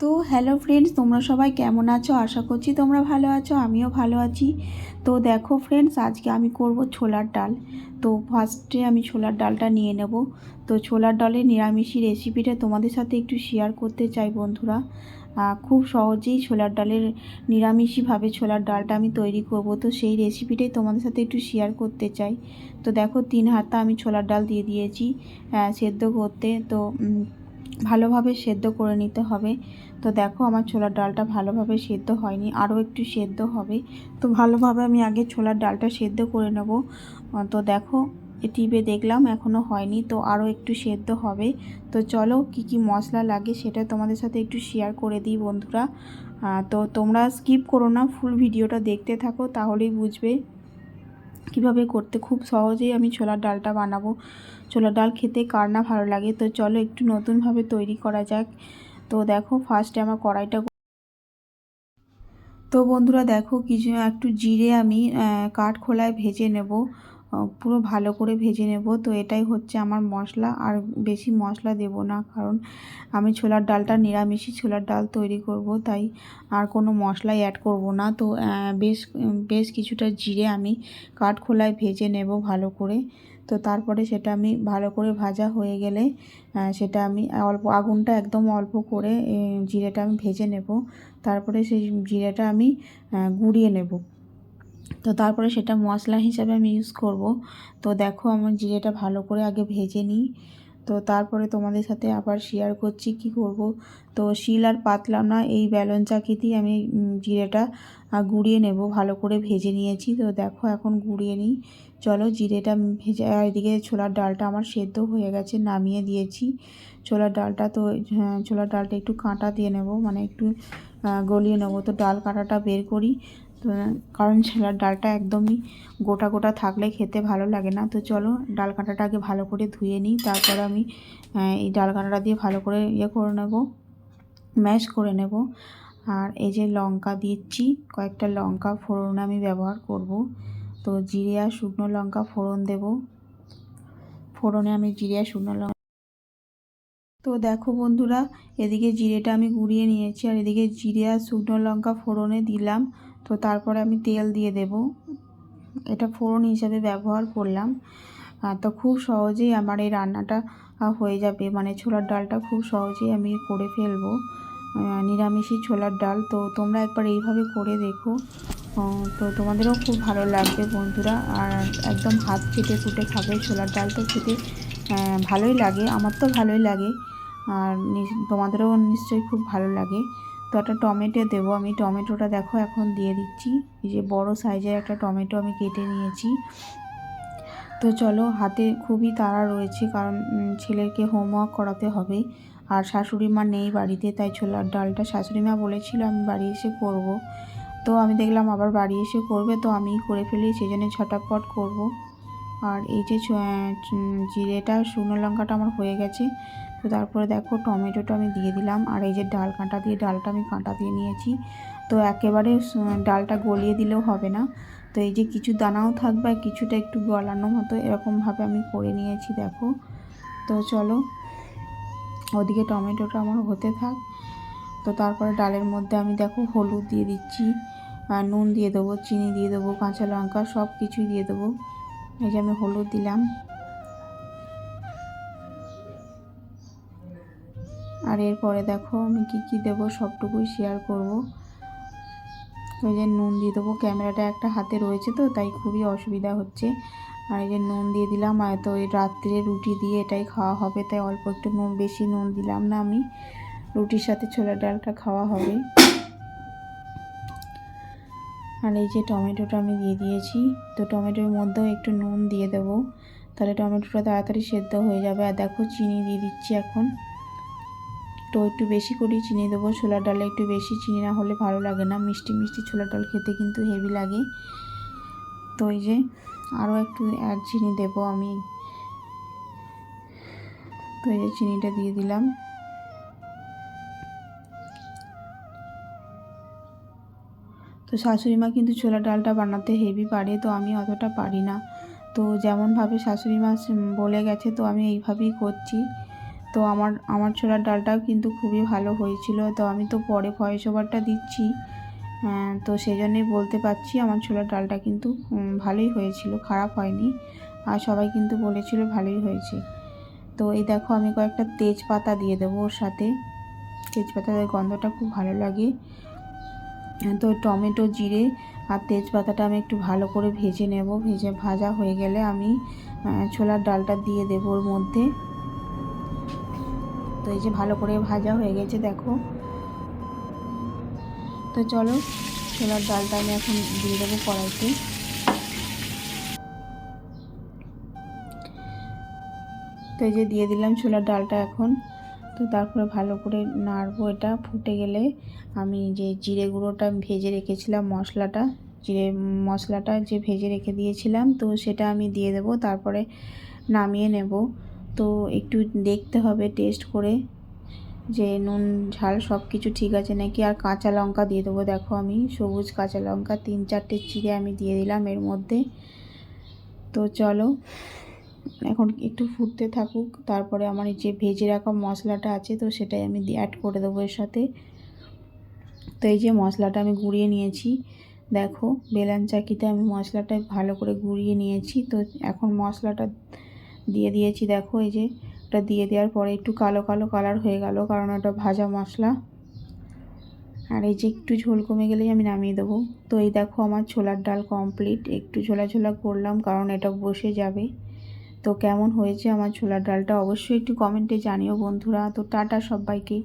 তো hello friends তোমরা সবাই কেমন আছো? আশা করছি তোমরা ভালো আছো, আমিও ভালো আছি। তো দেখো ফ্রেন্ডস আজকে আমি করব ছোলার ডাল। তো ফার্স্টে আমি ছোলার ডালটা নিয়ে নেব। তো ছোলার ডালের নিরামিষি রেসিপিটা তোমাদের সাথে একটু শেয়ার করতে চাই বন্ধুরা। খুব সহজেই ছোলার ডালের নিরামিষিভাবে ছোলার ডালটা আমি তৈরি করব। তো সেই রেসিপিটাই তোমাদের সাথে একটু শেয়ার করতে চাই। তো দেখো তিন হাতা আমি ছোলার ডাল দিয়ে দিয়েছি সেদ্ধ করতে। তো ভালোভাবে সেদ্ধ করে নিতে হবে। তো দেখো আমার ছোলার ডালটা ভালোভাবে সেদ্ধ হয়নি, আরও একটু সেদ্ধ হবে। তো ভালোভাবে আমি আগে ছোলার ডালটা সেদ্ধ করে নেব। তো দেখো টিপে দেখলাম, এখনও হয়নি, তো আরও একটু সেদ্ধ হবে। তো চলো, কি কি মশলা লাগে সেটা তোমাদের সাথে একটু শেয়ার করে দিই বন্ধুরা। তো তোমরা স্কিপ করো না, ফুল ভিডিওটা দেখতে থাকো, তাহলেই বুঝবে। কীভাবে করতে? খুব সহজেই আমি ছোলার ডালটা বানাবো। ছোলার ডাল খেতে কার না ভালো লাগে? তো চলো একটু নতুনভাবে তৈরি করা যাক। তো দেখো ফার্স্টে আমার কড়াইটা তো বন্ধুরা দেখো, কিছু একটু জিরে আমি কাঠ খোলায় ভেজে নেব। পুরো ভালো করে ভেজে নেব। তো এটাই হচ্ছে আমার মশলা। আর বেশি মশলা দেব না, কারণ আমি ছোলার ডালটা, নিরামিষই ছোলার ডাল তৈরি করব, তাই আর কোনো মশলাই অ্যাড করব না। তো বেশ বেশ কিছুটা জিরে আমি কাঠ খোলায় ভেজে নেব ভালো করে। তো তারপরে সেটা আমি ভালো করে ভাজা হয়ে গেলে সেটা আমি অল্প, আগুনটা একদম অল্প করে জিরেটা আমি ভেজে নেব। তারপরে সেই জিরেটা আমি গুঁড়িয়ে নেব। তো তারপরে সেটা মশলা হিসাবে আমি ইউজ করব। তো দেখো আমার জিরেটা ভালো করে আগে ভেজে নিই। তো তারপরে তোমাদের সাথে আবার শেয়ার করছি কি করব। তো শিল আর পাতলাম না, এই ব্যালন চাকিতেই আমি জিরেটা গুঁড়িয়ে নেব। ভালো করে ভেজে নিয়েছি। তো দেখো এখন গুঁড়িয়ে নিই। চলো জিরেটা ভেজে এদিকে ছোলার ডালটা আমার সেদ্ধ হয়ে গেছে, নামিয়ে দিয়েছি। ছোলার ডালটা তো ছোলার ডালটা একটু কাঁটা দিয়ে নেব মানে একটু গলিয়ে নেব। তো ডাল কাঁটাটা বের করি। কারণ ছোলার ডালটা একদমই গোটা গোটা থাকলে খেতে ভালো লাগে না। তো চলো ডাল কাঁটাটা আগে ভালো করে ধুয়ে নিই, তারপর আমি এই ডাল কাঁটাটা দিয়ে ভালো করে ইয়ে করে নেব, ম্যাশ করে নেব। আর এই যে লঙ্কা দিচ্ছি, কয়েকটা লঙ্কা ফোড়ন আমি ব্যবহার করব। তো জিরে আর শুকনো লঙ্কা ফোড়ন দেব। ফোড়নে আমি জিরে আর শুকনো লঙ্কা তো দেখো বন্ধুরা, এদিকে জিরেটা আমি গুঁড়িয়ে নিয়েছি, আর এদিকে জিরে আর শুকনো লঙ্কা ফোড়নে দিলাম। তো তারপরে আমি তেল দিয়ে দেব। এটা ফোড়ন হিসাবে ব্যবহার করলাম। তো খুব সহজেই আমার এই রান্নাটা হয়ে যাবে। মানে ছোলার ডালটা খুব সহজেই আমি করে ফেলব। নিরামিষই ছোলার ডাল। তো তোমরা একবার এইভাবে করে দেখো। তো তোমাদেরও খুব ভালো লাগবে বন্ধুরা। আর একদম হাত চেটে ফুটে খাবে ছোলার ডাল তো খেতে। ভালোই লাগে। আমার তো ভালোই লাগে। আর তোমাদেরও নিশ্চয়ই খুব ভালো লাগে। তো একটা টমেটো দেবো। আমি টমেটোটা দেখো এখন দিয়ে দিচ্ছি। এই যে বড় সাইজের একটা টমেটো আমি কেটে নিয়েছি। তো চলো, হাতে খুবই তাড়া রয়েছে কারণ ছেলেকে হোমওয়ার্ক করাতে হবে। আর শাশুড়ি মা নেই বাড়িতে, তাই ছোলার ডালটা শাশুড়ি মা বলেছিল আমি বাড়ি এসে করব। তো আমি দেখলাম আবার বাড়ি এসে করবে, তো আমি করে ফেলি, সেই জন্য ছটাপট করব। আর এই যে জিরেটা, শুকনো লঙ্কাটা আমার হয়ে গেছে। তো তারপরে দেখো টমেটোটা আমি দিয়ে দিলাম। আর এই যে ডাল কাঁটা দিয়ে, ডালটা আমি কাঁটা দিয়ে নিয়েছি। তো একেবারে ডালটা গলিয়ে দিলেও হবে না। তো এই যে কিছু দানাও থাকবে কিছুটা একটু গলানো মতো এরকমভাবে আমি করে নিয়েছি, দেখো। তো চলো, ওদিকে টমেটোটা আমার হতে থাক। তো তারপরে ডালের মধ্যে আমি দেখো হলুদ দিয়ে দিচ্ছি নুন দিয়ে দেবো, চিনি দিয়ে দেবো, কাঁচা লঙ্কা সব কিছুই দিয়ে দেবো। এই যে আমি হলুদ দিলাম। আর এরপরে দেখো আমি কি কি দেবো, সবটুকুই শেয়ার করব। ওই যে নুন দিয়ে দেবো, ক্যামেরাটা একটা হাতে রয়েছে তো, তাই খুবই অসুবিধা হচ্ছে। আর এই যে নুন দিয়ে দিলাম, আর তো এই রাত্রে রুটি দিয়ে এটাই খাওয়া হবে, তাই অল্প একটু নুন, বেশি নুন দিলাম না আমি। রুটির সাথে ছোলা ডালটা খাওয়া হবে। আর এই যে টমেটোটা আমি দিয়ে দিয়েছি, তো টমেটোর মধ্যেও একটু নুন দিয়ে দেবো। তাহলে টমেটোটা তাড়াতাড়ি সেদ্ধ হয়ে যাবে। আর দেখো চিনি দিয়ে দিচ্ছি এখন। তো একটু বেশি করেই চিনি দেবো। ছোলার ডালে একটু বেশি চিনি না হলে ভালো লাগে না। মিষ্টি মিষ্টি ছোলার ডাল খেতে কিন্তু হেভি লাগে। তো এই যে আরও একটু অ্যাড চিনি দেবো আমি। তো এই যে চিনিটা দিয়ে দিলাম। তো শাশুড়ি মা কিন্তু ছোলা ডালটা বানাতে হেভি পারে তো আমি অতটা পারি না। তো যেমনভাবে শাশুড়ি মা বলে গেছে তো আমি এইভাবেই করছি। তো আমার আমার ছোলার ডালটাও কিন্তু খুবই ভালো হয়েছিল তো আমি তো পরে ভয়েস ওভারটা দিচ্ছি। আহ, তো সেই জন্যই বলতে পারছি আমার ছোলার ডালটা কিন্তু ভালোই হয়েছিল খারাপ হয়নি। আর সবাই কিন্তু বলেছিল ভালোই হয়েছে। তো এই দেখো আমি কয়েকটা তেজপাতা দিয়ে দেবো ওর সাথে। তেজপাতার গন্ধটা খুব ভালো লাগে। তো টমেটো, জিরে আর তেজপাতাটা আমি একটু ভালো করে ভেজে নেব। ভেজে ভাজা হয়ে গেলে আমি ছোলার ডালটা দিয়ে দেবো ওর মধ্যে। তো এই যে ভালো করে ভাজা হয়ে গেছে, দেখো। তো চলো, ছোলার ডালটা আমি এখন দিয়ে দেবো কড়াইতে। তো এই যে দিয়ে দিলাম ছোলার ডালটা এখন। তো তারপরে ভালো করে নাড়বো এটা ফুটে গেলে। আমি যে জিরে গুঁড়োটা ভেজে রেখেছিলাম মশলাটা, জিরে মশলাটা যে ভেজে রেখে দিয়েছিলাম, তো সেটা আমি দিয়ে দেবো, তারপরে নামিয়ে নেব। তো একটু দেখতে হবে টেস্ট করে যে নুন, ঝাল সব কিছু ঠিক আছে নাকি। আর কাঁচা লঙ্কা দিয়ে দেবো, দেখো আমি সবুজ কাঁচা লঙ্কা, তিন চারটে চিড়ে আমি দিয়ে দিলাম এর মধ্যে। তো চলো এখন একটু ফুটতে থাকুক। তারপরে আমার যে ভেজে রাখা মশলাটা আছে, তো সেটাই আমি অ্যাড করে দেবো এর সাথে। তো এই যে মশলাটা আমি গুঁড়িয়ে নিয়েছি, দেখো বেলান চাকিতে আমি মশলাটা ভালো করে গুঁড়িয়ে নিয়েছি। তো এখন মশলাটা দিয়ে দিয়েছি, দেখো এই যে, ওটা দিয়ে দেওয়ার পরে একটু কালো কালো কালার হয়ে গেল, কারণ ওটা ভাজা মশলা। আর এই যে একটু ঝোল কমে গেলেই আমি নামিয়ে দেবো। তো এই দেখো আমার ছোলার ডাল কমপ্লিট একটু ছোলা ছোলা করলাম, কারণ এটা বসে যাবে। তো কেমন হয়েছে আমার ছোলার ডালটা অবশ্যই একটু কমেন্টে জানিও বন্ধুরা। তো টাটা সবাইকে।